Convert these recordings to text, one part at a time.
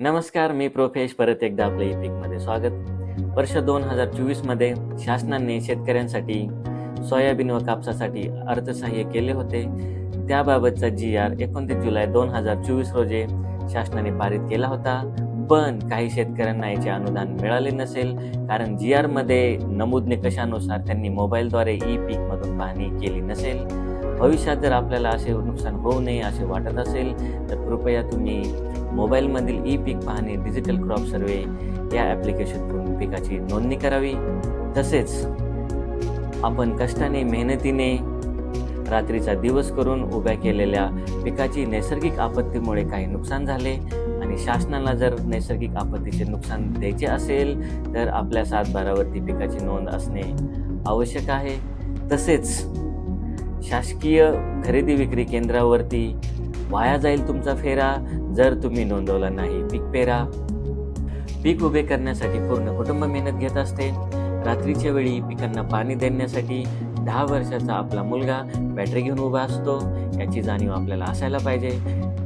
नमस्कार मी प्रोफेश परत एकदा आपल्या ई मध्ये स्वागत. वर्ष दोन हजार चोवीसमध्ये शासनाने शेतकऱ्यांसाठी सोयाबीन व कापसासाठी अर्थसहाय्य केले होते. त्याबाबतचा जी आर एकोणतीस जुलै दोन हजार चोवीस रोजी शासनाने पारित केला होता. पण काही शेतकऱ्यांना याचे अनुदान मिळाले नसेल कारण जी आरमध्ये नमूद निकषानुसार त्यांनी मोबाईलद्वारे ई पीकमधून पाहणी केली नसेल. भविष्यात जर आपल्याला असे नुकसान होऊ नये असे वाटत असेल तर कृपया तुम्ही मोबाईलमधील ई पीक पाहणे डिजिटल क्रॉप सर्वे या ॲप्लिकेशनतून पिकाची नोंदणी करावी. तसेच आपण कष्टाने मेहनतीने रात्रीचा दिवस करून उभ्या केलेल्या पिकाची नैसर्गिक आपत्तीमुळे काही नुकसान झाले आणि शासनाला जर नैसर्गिक आपत्तीचे नुकसान द्यायचे असेल तर आपल्या सातबारावरती पिकाची नोंद असणे आवश्यक आहे. तसेच शासकीय खरेदी विक्री केंद्रावरती वाया जाईल तुमचा फेरा जर तुम्ही नोंदवला नाही पीक पेरा. पीक उभे करण्यासाठी पूर्ण कुटुंब मेहनत घेत असते. रात्रीच्या वेळी पिकांना पाणी देण्यासाठी दहा वर्षाचा आपला मुलगा बॅटरी घेऊन उभा असतो. याची जाणीव आपल्याला असायला पाहिजे.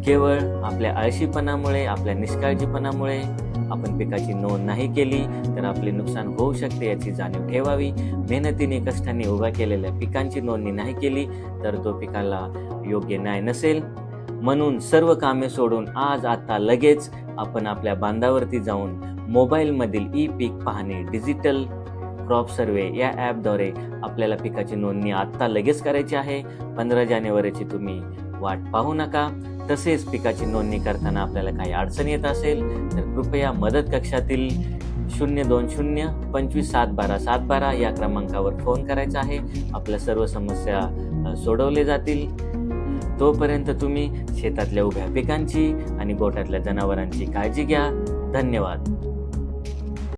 केवळ आपल्या आळशीपणामुळे आपल्या निष्काळजीपणामुळे आपण पिकाची नोंद नाही केली तर आपले नुकसान होऊ शकते याची जाणीव ठेवावी. मेहनतीने कष्टाने उभ्या केलेल्या पिकांची नोंदणी नाही केली तर तो पिकाला योग्य न्याय नसेल. म्हणून सर्व कामे सोडून आज आता लगेच आपण आपल्या बांधावरती जाऊन मोबाईलमधील ई पीक पाहणे डिजिटल क्रॉप सर्वे या ॲपद्वारे आपल्याला पिकाची नोंदणी आत्ता लगेच करायची आहे. पंधरा जानेवारीची तुम्ही वाट पाहू नका. तसेच पिकाची नोंदणी करताना आपल्याला काही अडचण येत असेल तर कृपया मदत कक्षातील शून्य दोन शून्य पंचवीस सात बारा सात बारा या क्रमांकावर फोन करायचा आहे. आपल्या सर्व समस्या सोडवले जातील. तोपर्यंत तुम्ही शेतातल्या उभ्या पिकांची आणि गोठ्यातल्या जनावरांची काळजी घ्या. धन्यवाद.